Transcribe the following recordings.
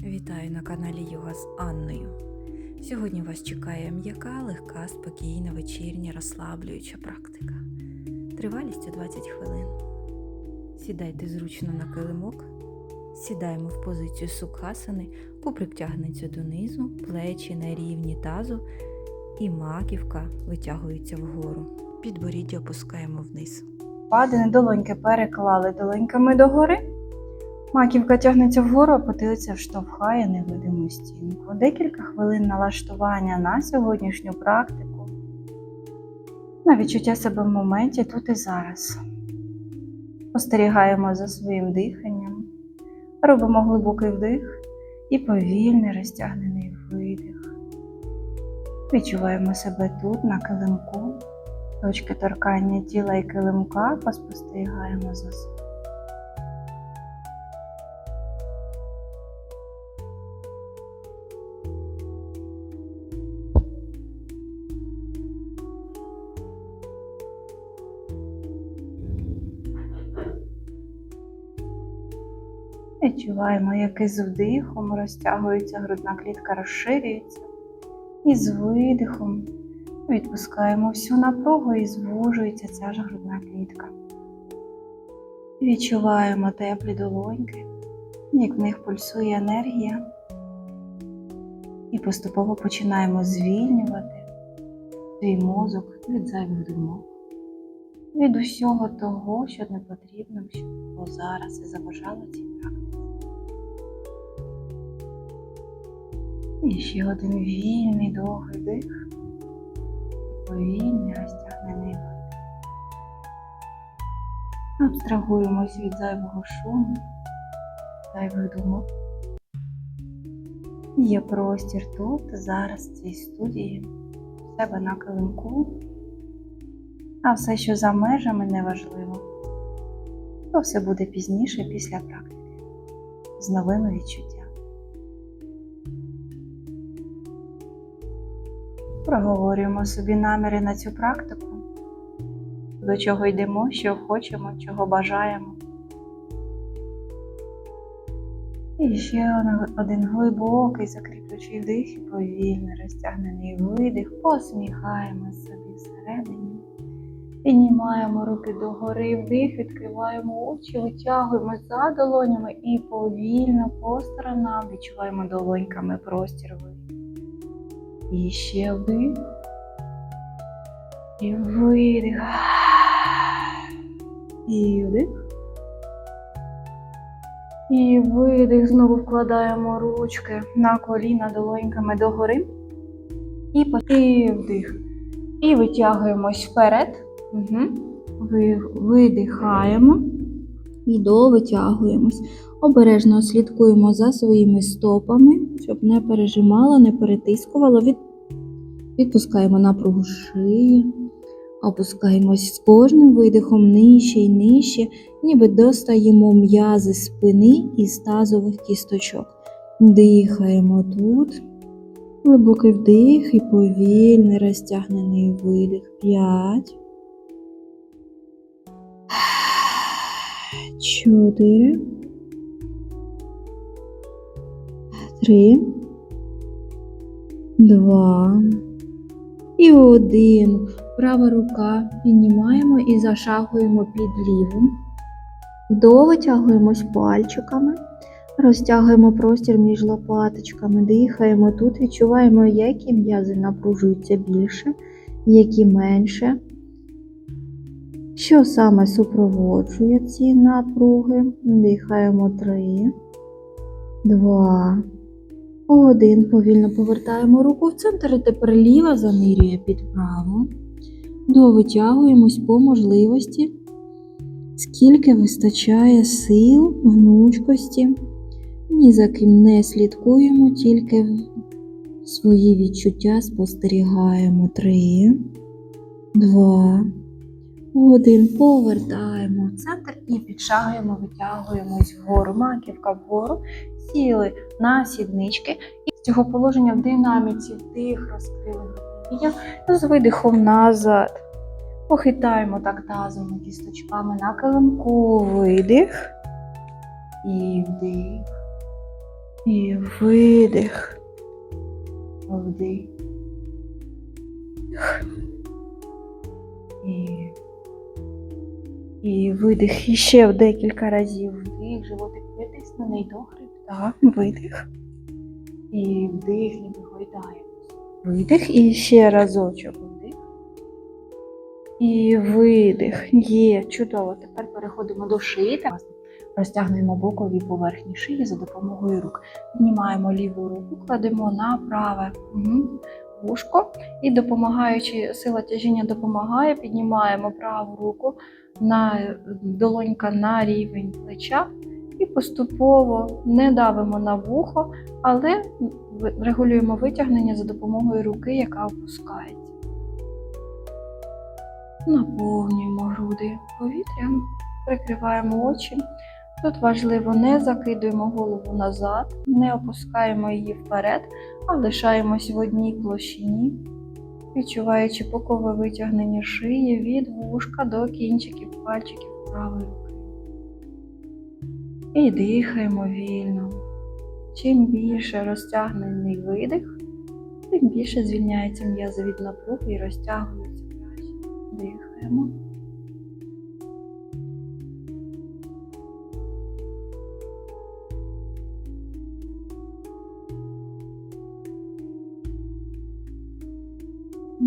Вітаю на каналі Йога з Анною. Сьогодні вас чекає м'яка, легка, спокійна, вечірня, розслаблююча практика. Тривалістю 20 хвилин. Сідайте зручно на килимок. Сідаємо в позицію сукхасани, куприк тягнеться донизу, плечі на рівні тазу і маківка витягується вгору. Підборіддя опускаємо вниз. Падини долоньки переклали долоньками догори. Маківка тягнеться вгору, а потилиця вштовхає невидиму стінку. Декілька хвилин налаштування на сьогоднішню практику. На відчуття себе в моменті тут і зараз. Спостерігаємо за своїм диханням, робимо глибокий вдих і повільний розтягнений видих. Відчуваємо себе тут, на килимку, точки торкання тіла і килимка, поспостерігаємо за собою. Відчуваємо, як із вдихом розтягується грудна клітка, розширюється. І з видихом відпускаємо всю напругу і звужується ця ж грудна клітка. Відчуваємо теплі долоньки, як в них пульсує енергія. І поступово починаємо звільнювати свій мозок від зайвих думок, від усього того, що не потрібно, що було зараз і заважало цій практиці. І ще один вільний довгий дих, повільний розтягнений видих. Абстрагуємось від зайвого шуму, зайвих думок. Є простір тут, зараз, в цій студії, в себе на килимку, а все, що за межами, неважливо. То все буде пізніше після практики з новими відчуттями. Проговорюємо собі наміри на цю практику, до чого йдемо, що хочемо, чого бажаємо. І ще один глибокий закріплюючий вдих і повільний розтягнений видих. Посміхаємо собі всередині. Піднімаємо руки догори, вдих, відкриваємо очі, витягуємо за долонями і повільно по сторонам відчуваємо долоньками простір. І ще вдих. І видих. І вдих. І видих. Знову вкладаємо ручки на коліна долоньками догори. І, і вдих. І витягуємось вперед. Угу. Ви, видихаємо і довитягуємось. Обережно слідкуємо за своїми стопами, щоб не пережимало, не перетискувало. Від... Відпускаємо напругу шиї, опускаємось з кожним видихом нижче і нижче, ніби достаємо м'язи спини із тазових кісточок. Дихаємо тут. Глибокий вдих і повільний розтягнений видих. П'ять. Чотири. Три. Два. І один. Права рука піднімаємо і зашагуємо під ліву. Довитягуємось пальчиками. Розтягуємо простір між лопаточками, дихаємо тут, відчуваємо, які м'язи напружуються більше, які менше. Що саме супроводжує ці напруги? Дихаємо три, два, один. Повільно повертаємо руку в центр і тепер ліва занирює під праву. Довитягуємось по можливості, скільки вистачає сил, гнучкості. Ні за ким не слідкуємо, тільки свої відчуття спостерігаємо. Три, два, один. Повертаємо в центр і підшагуємо, витягуємось вгору. Маківка вгору, сіли на сіднички. І з цього положення в динаміці вдих, розкрили грудні з видихом назад. Похитаємо так тазовими кісточками на килимку. Видих і вдих. І видих. Вдих. І, і видих. І ще в декілька разів. Вдих, животик витиснений до хребта. Видих. І вдих, ніби гойдаємося. Видих. І ще разочок. Вдих. І видих. Є. Чудово. Тепер переходимо до шиї. Так, Розтягнуємо бокові поверхні шиї за допомогою рук. Піднімаємо ліву руку, кладемо на праве угу, вушко і допомагаючи, сила тяжіння допомагає, піднімаємо праву руку на долонька на рівень плеча і поступово не давимо на вухо, але регулюємо витягнення за допомогою руки, яка опускається. Наповнюємо груди повітрям, прикриваємо очі. Тут важливо не закидуємо голову назад, не опускаємо її вперед, а лишаємось в одній площині, відчуваючи бокове витягнення шиї від вушка до кінчиків пальчиків правої руки. І дихаємо вільно. Чим більше розтягнений видих, тим більше звільняється м'язи від напруги і розтягується краще. Дихаємо.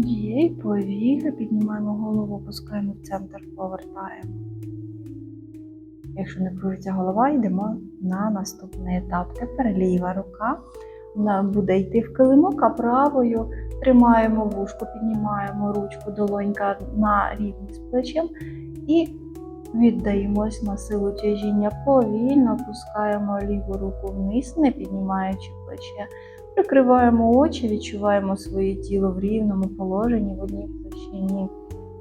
Є, повільно піднімаємо голову, опускаємо в центр, повертаємо. Якщо не кружиться голова, йдемо на наступний етап. Тепер ліва рука вона буде йти в килимок, а правою тримаємо вушко, піднімаємо ручку, долонька на рівні з плечем і віддаємось на силу тяжіння. Повільно опускаємо ліву руку вниз, не піднімаючи плече. Прикриваємо очі, відчуваємо своє тіло в рівному положенні в одній площині.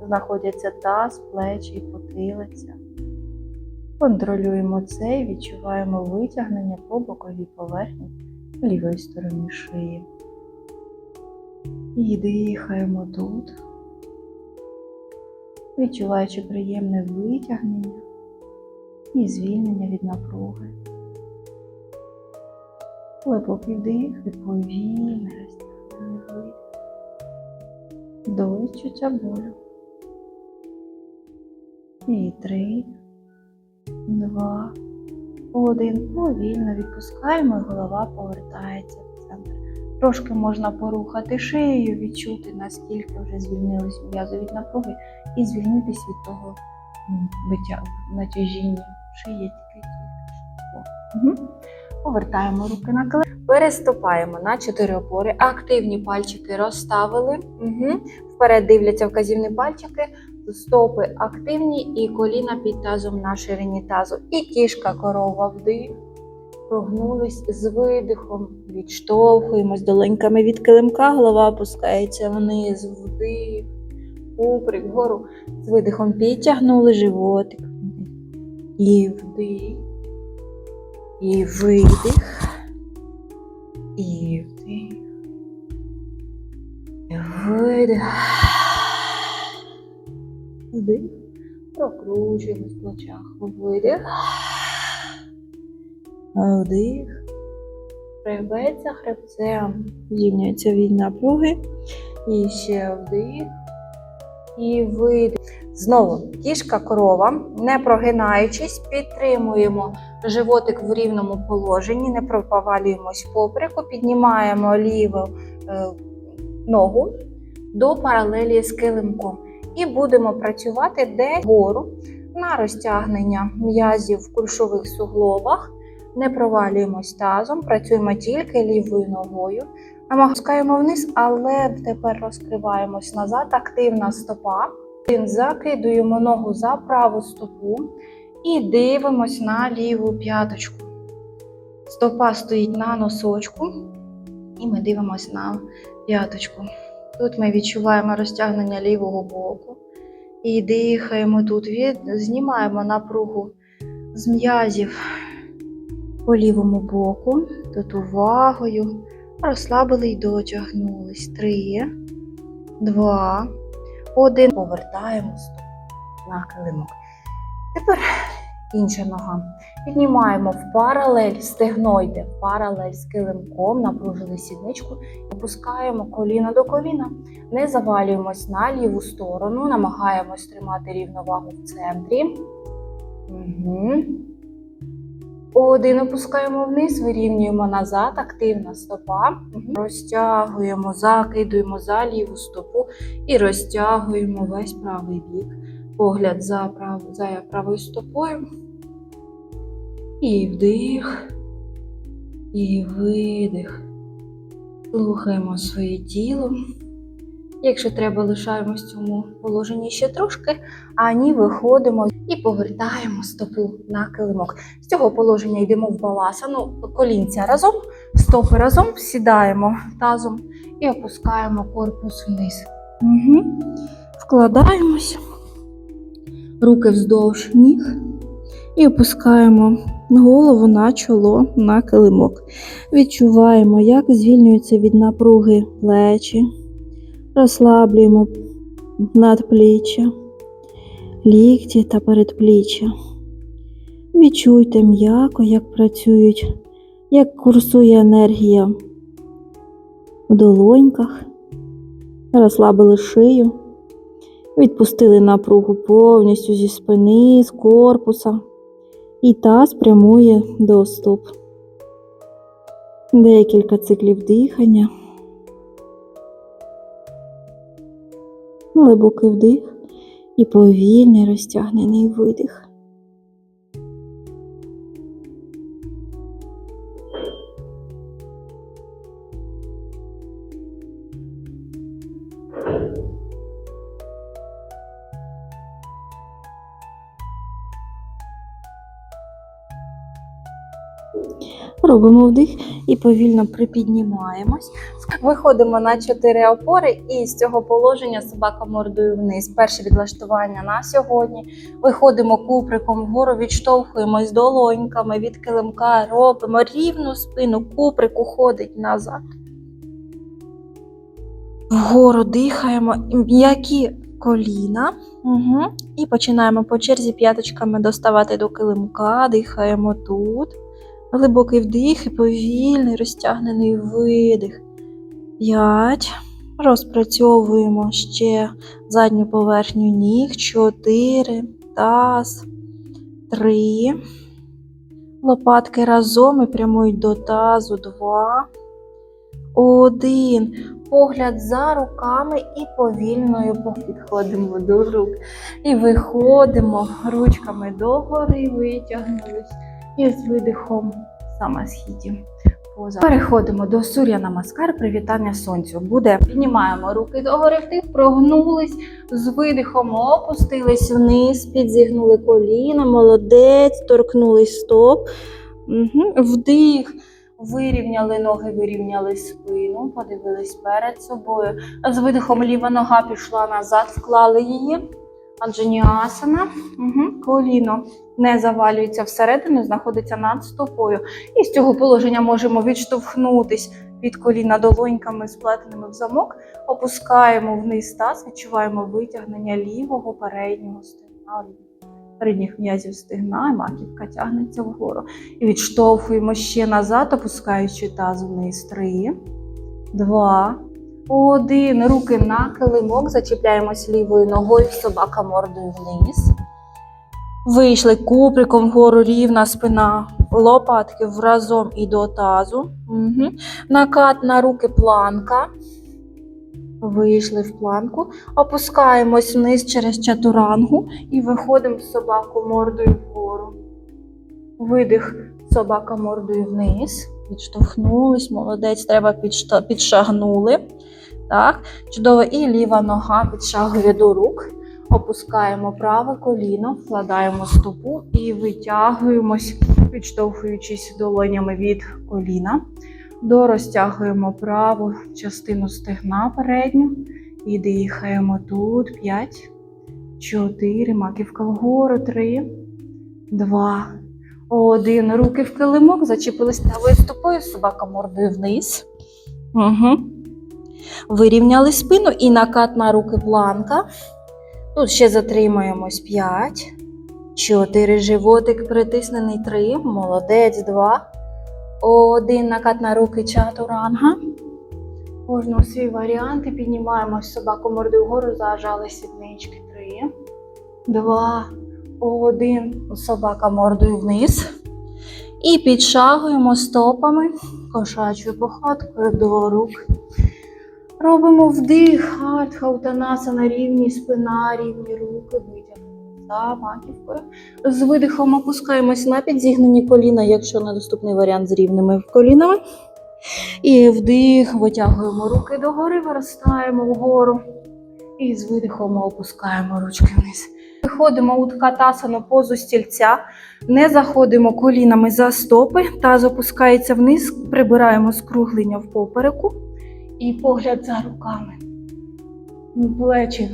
Знаходяться таз, плечі і потилиця. Контролюємо це і відчуваємо витягнення по боковій поверхні лівої сторони шиї. І дихаємо тут, відчуваючи приємне витягнення і звільнення від напруги. Глибокий вдих і повільне розтягнення видих. До відчуття болю. І три, два, один. Повільно відпускаємо, і голова повертається в центр. Трошки можна порухати шиєю, відчути, наскільки вже звільнились м'язи від напруги, і звільнитись від того биття натяжіння шиї тільки. Угу. Повертаємо руки на килим. Переступаємо на чотири опори. Активні пальчики розставили. Угу. Вперед дивляться вказівні пальчики. Стопи активні і коліна під тазом на ширині тазу. І кішка корова вдих. Прогнулись з видихом, відштовхуємось долоньками від килимка, голова опускається вниз, вдих, уприк, вгору. З видихом підтягнули животик. І вдих. І видих. І вдих. І видих. Вдих. Прокручуємось в плечах. Видих. Вдих. Прибеться хребцем. Звільняється від напруги. І ще вдих. І видих. Знову кішка корова, не прогинаючись, підтримуємо животик в рівному положенні, не провалюємось поприку, піднімаємо ліву е, ногу до паралелі з килимком. І будемо працювати де вгору на розтягнення м'язів в кульшових суглобах. Не провалюємось тазом, працюємо тільки лівою ногою. Намагаємо вниз, але тепер розкриваємось назад. Активна стопа. Закидуємо ногу за праву стопу і дивимось на ліву п'яточку. Стопа стоїть на носочку, і ми дивимось на п'яточку. Тут ми відчуваємо розтягнення лівого боку. І дихаємо тут, від... знімаємо напругу з м'язів по лівому боку. Тут увагою. Розслабили й дотягнулись. Три, два, один. Повертаємо на килимок. Тепер інша нога. Піднімаємо в паралель, стегно паралель з килимком, напружили сідничку, опускаємо коліно до коліна. Не завалюємось на ліву сторону, намагаємось тримати рівновагу в центрі. Угу. Один опускаємо вниз, вирівнюємо назад, активна стопа. Розтягуємо, закидуємо за ліву стопу і розтягуємо весь правий бік. Погляд за, прав... за правою стопою. І вдих, і видих. Слухаємо своє тіло. Якщо треба, лишаємось в цьому положенні ще трошки, а ні, виходимо і повертаємо стопу на килимок. З цього положення йдемо в баласану, колінця разом, стопи разом, сідаємо тазом і опускаємо корпус вниз. Угу. Вкладаємось, руки вздовж ніг і опускаємо голову на чоло на килимок. Відчуваємо, як звільнюються від напруги плечі, розслаблюємо надпліччя, лікті та передпліччя. Відчуйте м'яко, як працюють, як курсує енергія в долоньках, розслабили шию, відпустили напругу повністю зі спини, з корпуса, і таз прямує до стоп. Декілька циклів дихання. Глибокий вдих і повільний розтягнений видих. Робимо вдих і повільно припіднімаємось. Виходимо на чотири опори, і з цього положення собака мордою вниз. Перше відлаштування на сьогодні. Виходимо куприком вгору, відштовхуємось долоньками від килимка, робимо рівну спину, куприк уходить назад. Вгору дихаємо, м'які коліна. Угу. І починаємо по черзі п'яточками доставати до килимка, дихаємо тут. Глибокий вдих і повільний розтягнений видих. П'ять. Розпрацьовуємо ще задню поверхню ніг. Чотири. Таз. Три. Лопатки разом і прямують до тазу. Два. Один. Погляд за руками і повільною підходимо до рук. І виходимо ручками догори, витягнулись. І з видихом самосхіді. Поза. Переходимо до сур'я намаскар, привітання сонцю. Буде піднімаємо руки догори вдих, прогнулись, з видихом опустились вниз, підзігнули коліна, молодець, торкнулись стоп. Угу. Вдих. Вирівняли ноги, вирівняли спину, подивились перед собою. З видихом ліва нога пішла назад, вклали її. Аджаніасана. Угу. Коліно не завалюється всередину, знаходиться над стопою. І з цього положення можемо відштовхнутись від коліна долоньками, сплетеними в замок, опускаємо вниз таз, відчуваємо витягнення лівого переднього стегна, передніх м'язів стегна, і маківка тягнеться вгору. І відштовхуємо ще назад, опускаючи таз вниз. Три, два, один. Руки на килимок, зачіпляємось лівою ногою, собака мордою вниз. Вийшли куприком вгору рівна спина, лопатки разом і до тазу. Угу. Накат на руки планка. Вийшли в планку. Опускаємось вниз через чатурангу і виходимо в собаку мордою вгору. Видих, собака мордою вниз. Відштовхнулись, молодець, треба підшагнули. Так, чудово. І ліва нога підшагує до рук. Опускаємо праве коліно, вкладаємо стопу і витягуємось, відштовхуючись долонями від коліна. Дорозтягуємо праву частину стегна передню і дихаємо тут. 5, 4, маківка вгору, 3, 2, 1. Руки в килимок, зачепились правою стопою, собака мордою вниз. Угу. Вирівняли спину і накат на руки планка. Тут ще затримуємось 5, Чотири. Животик притиснений. Три. Молодець. Два. Один. Накат на руки чатуранга. Кожного свій варіант і піднімаємо собаку мордою вгору, зажали сіднички. Три. Два. Один. Собака мордою вниз. І підшагуємо стопами кошачою походкою до рук. Робимо вдих, хард, хаутанаса на рівні спина, рівні руки, витягнемо за маківкою. З видихом опускаємось на підзігнені коліна, якщо недоступний варіант з рівними колінами. І вдих, витягуємо руки догори, виростаємо вгору. І з видихом опускаємо ручки вниз. Виходимо у ткатасану позу стільця, не заходимо колінами за стопи, таз опускається вниз, прибираємо скруглення в попереку і погляд за руками. Плечі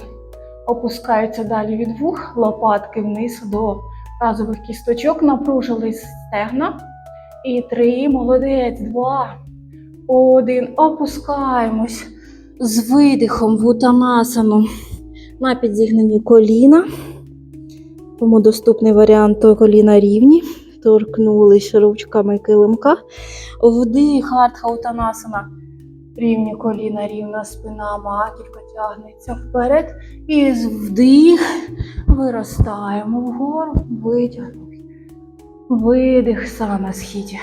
опускаються далі від вух, лопатки вниз до тазових кісточок, напружились стегна. І три, молодець, два, один. Опускаємось з видихом в утанасану на підзігнені коліна. Тому доступний варіант то коліна рівні. Торкнулись ручками килимка. Вдих, артха утанасана. Рівні коліна, рівна спина, маківка тягнеться вперед. І з вдих виростаємо вгору, витягнути. Видих саме на східі.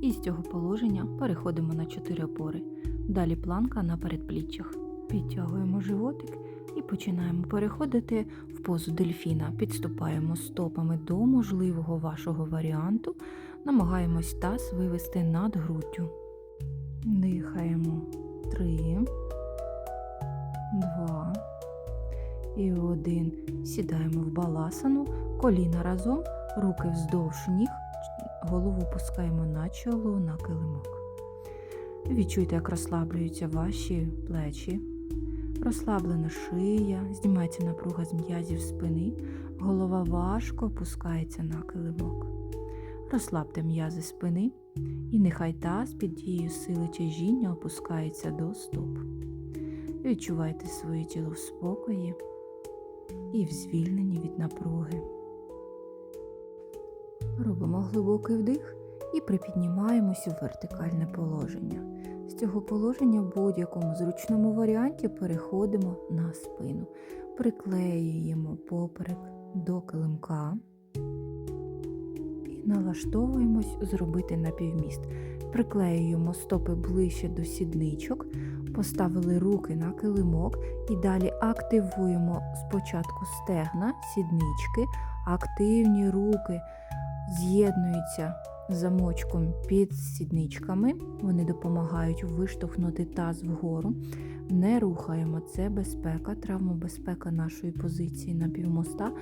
І з цього положення переходимо на чотири опори. Далі планка на передпліччях. Підтягуємо животик і починаємо переходити в позу дельфіна. Підступаємо стопами до можливого вашого варіанту. Намагаємось таз вивести над груддю. Дихаємо. Три, два і один. Сідаємо в баласану, коліна разом, руки вздовж ніг, голову пускаємо на чоло, на килимок. Відчуйте, як розслаблюються ваші плечі, розслаблена шия, знімається напруга з м'язів спини, голова важко опускається на килимок. Розслабте м'язи спини і нехай таз під дією сили тяжіння опускається до стоп. Відчувайте своє тіло в спокої і в звільненні від напруги. Робимо глибокий вдих і припіднімаємося в вертикальне положення. З цього положення в будь-якому зручному варіанті переходимо на спину, приклеюємо поперек до килимка налаштовуємось зробити напівміст. Приклеюємо стопи ближче до сідничок, поставили руки на килимок і далі активуємо спочатку стегна, сіднички, активні руки з'єднуються замочком під сідничками. Вони допомагають виштовхнути таз вгору. Не рухаємо, це безпека, травмобезпека нашої позиції на півмоста.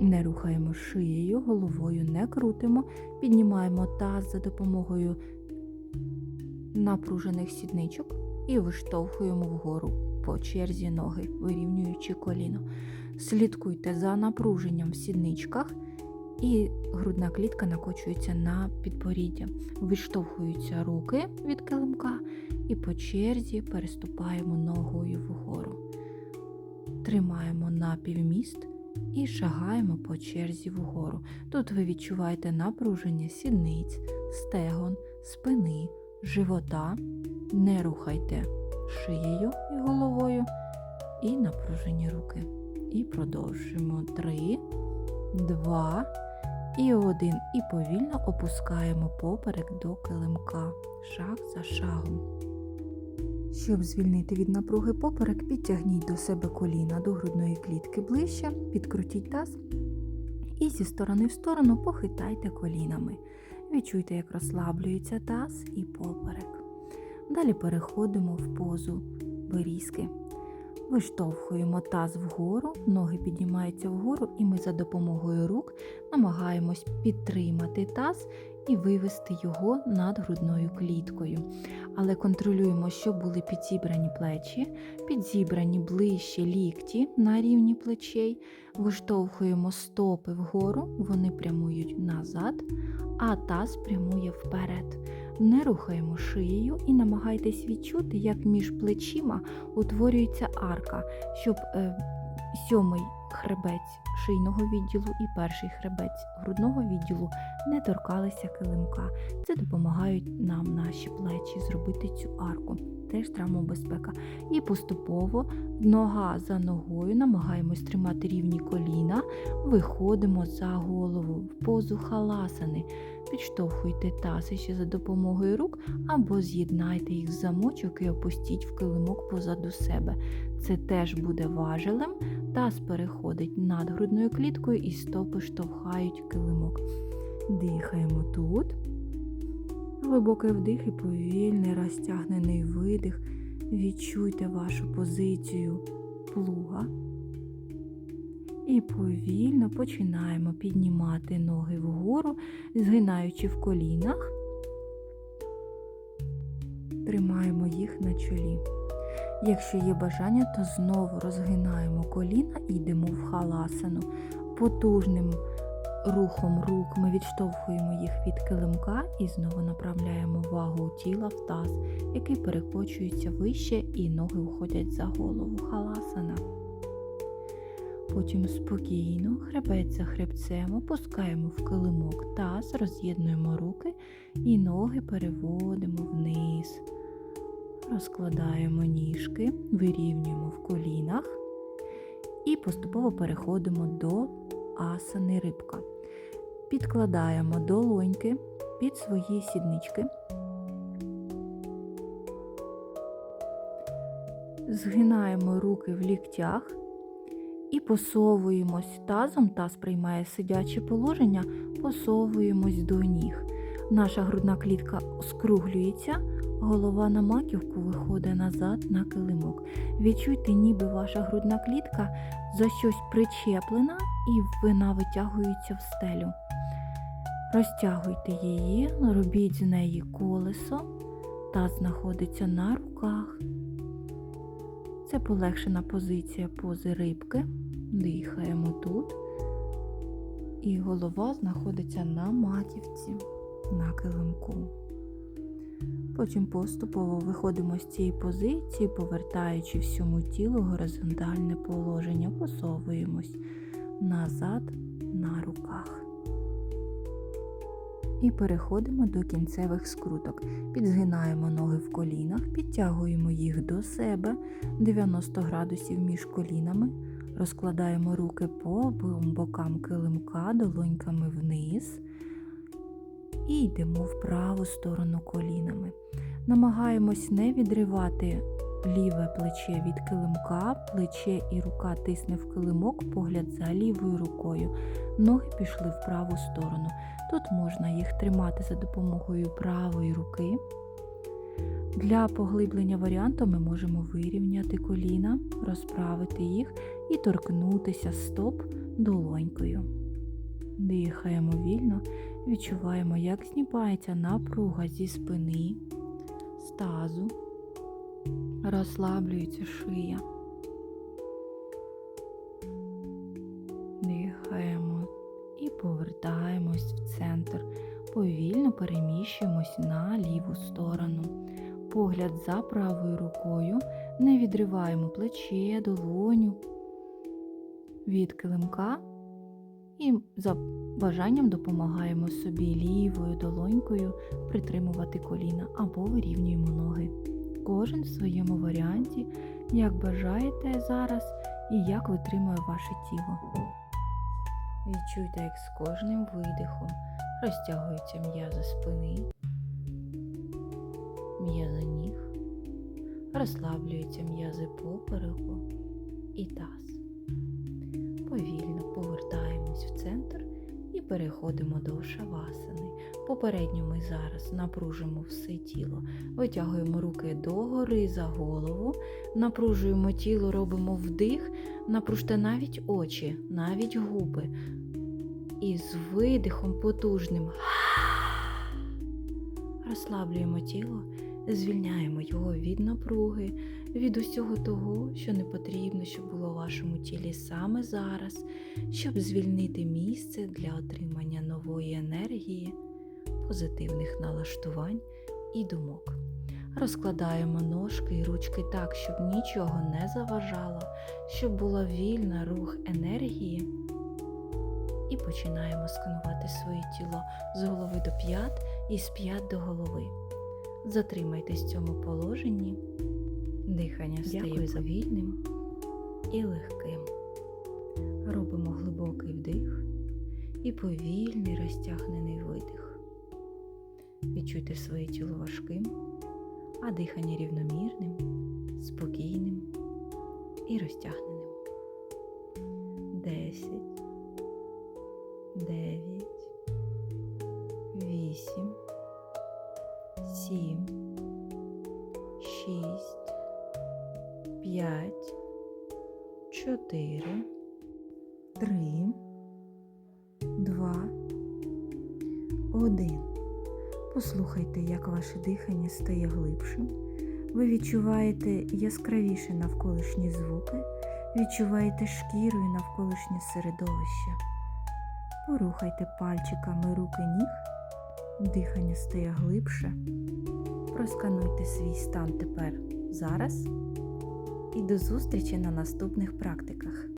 Не рухаємо шиєю, головою не крутимо, піднімаємо таз за допомогою напружених сідничок і виштовхуємо вгору по черзі ноги, вирівнюючи коліно. Слідкуйте за напруженням в сідничках і грудна клітка накочується на підборіддя. Виштовхуються руки від килимка і по черзі переступаємо ногою вгору. Тримаємо напівміст і шагаємо по черзі вгору. Тут ви відчуваєте напруження сідниць, стегон, спини, живота. Не рухайте шиєю і головою, і напружені руки. І продовжуємо. Три, два і один. І повільно опускаємо поперек до килимка, шаг за шагом. Щоб звільнити від напруги поперек, підтягніть до себе коліна до грудної клітки ближче, підкрутіть таз і зі сторони в сторону похитайте колінами. Відчуйте, як розслаблюється таз і поперек. Далі переходимо в позу берізки. Виштовхуємо таз вгору, ноги піднімаються вгору, і ми за допомогою рук намагаємось підтримати таз і вивести його над грудною кліткою. Але контролюємо, щоб були підзібрані плечі, підзібрані ближче лікті на рівні плечей, виштовхуємо стопи вгору, вони прямують назад, а таз прямує вперед. Не рухаємо шиєю і намагайтесь відчути, як між плечима утворюється арка, щоб е, сьомий хребець шийного відділу і перший хребець грудного відділу не торкалися килимка. Це допомагають нам наші плечі зробити цю арку. Теж травмобезпека. І поступово нога за ногою намагаємось тримати рівні коліна, виходимо за голову в позу халасани. Підштовхуйте таз ще за допомогою рук або з'єднайте їх в замочок і опустіть в килимок позаду себе. Це теж буде важелем. Таз переходить над грудною кліткою і стопи штовхають килимок. Дихаємо тут. Глибокий вдих і повільний розтягнений видих. Відчуйте вашу позицію плуга. І повільно починаємо піднімати ноги вгору, згинаючи в колінах. Тримаємо їх на чолі. Якщо є бажання, то знову розгинаємо коліна і йдемо в халасану. Потужним рухом рук ми відштовхуємо їх від килимка і знову направляємо вагу тіла в таз, який перекочується вище, і ноги уходять за голову халасана. Потім спокійно, хребець за хребцем, опускаємо в килимок таз, роз'єднуємо руки і ноги переводимо вниз. Розкладаємо ніжки, вирівнюємо в колінах і поступово переходимо до асани рибка. Підкладаємо долоньки під свої сіднички. Згинаємо руки в ліктях і посовуємось тазом, таз приймає сидяче положення, посовуємось до ніг. Наша грудна клітка скруглюється, голова на маківку виходить назад на килимок. Відчуйте, ніби ваша грудна клітка за щось причеплена і вона витягується в стелю. Розтягуйте її, робіть з неї колесо, таз знаходиться на руках. Це полегшена позиція пози рибки. Дихаємо тут. І голова знаходиться на маківці, на килимку. Потім поступово виходимо з цієї позиції, повертаючи всьому тілу горизонтальне положення, посовуємось назад на руках. І переходимо до кінцевих скруток. Підзгинаємо ноги в колінах, підтягуємо їх до себе 90 градусів між колінами, розкладаємо руки по бокам килимка, долоньками вниз і йдемо в праву сторону колінами. Намагаємось не відривати ліве плече від килимка, плече і рука тисне в килимок, погляд за лівою рукою. Ноги пішли в праву сторону. Тут можна їх тримати за допомогою правої руки. Для поглиблення варіанту ми можемо вирівняти коліна, розправити їх і торкнутися стоп долонькою. Дихаємо вільно, відчуваємо, як знімається напруга зі спини, з тазу, розслаблюється шия. Дихаємо і повертаємось в центр. Повільно переміщуємось на ліву сторону. Погляд за правою рукою. Не відриваємо плече, долоню від килимка і за бажанням допомагаємо собі лівою долонькою притримувати коліна або вирівнюємо ноги. Кожен в своєму варіанті, як бажаєте зараз і як витримує ваше тіло. Відчуйте, як з кожним видихом розтягуються м'язи спини, м'язи ніг, розслаблюються м'язи попереку і таз. Повільно повертаємось в центр переходимо до шавасани. Попередньо ми зараз напружимо все тіло, витягуємо руки догори за голову, напружуємо тіло, робимо вдих, напружте навіть очі, навіть губи. І з видихом потужним. Розслаблюємо тіло, звільняємо його від напруги, від усього того, що не потрібно, щоб було в вашому тілі саме зараз, щоб звільнити місце для отримання нової енергії, позитивних налаштувань і думок. Розкладаємо ножки і ручки так, щоб нічого не заважало, щоб була вільна рух енергії І починаємо сканувати своє тіло з голови до п'ят і з п'ят до голови. Затримайтесь в цьому положенні. Дихання стає повільним і легким. Робимо глибокий вдих і повільний розтягнений видих. Відчуйте своє тіло важким, а дихання рівномірним, спокійним і розтягненим. Десять, дев'ять, вісім, сім, шість, п'ять, чотири, три, два, один. Послухайте, як ваше дихання стає глибшим. Ви відчуваєте яскравіше навколишні звуки, відчуваєте шкірою навколишнє середовище. Порухайте пальчиками руки ніг, дихання стає глибше. Проскануйте свій стан тепер зараз і до зустрічі на наступних практиках.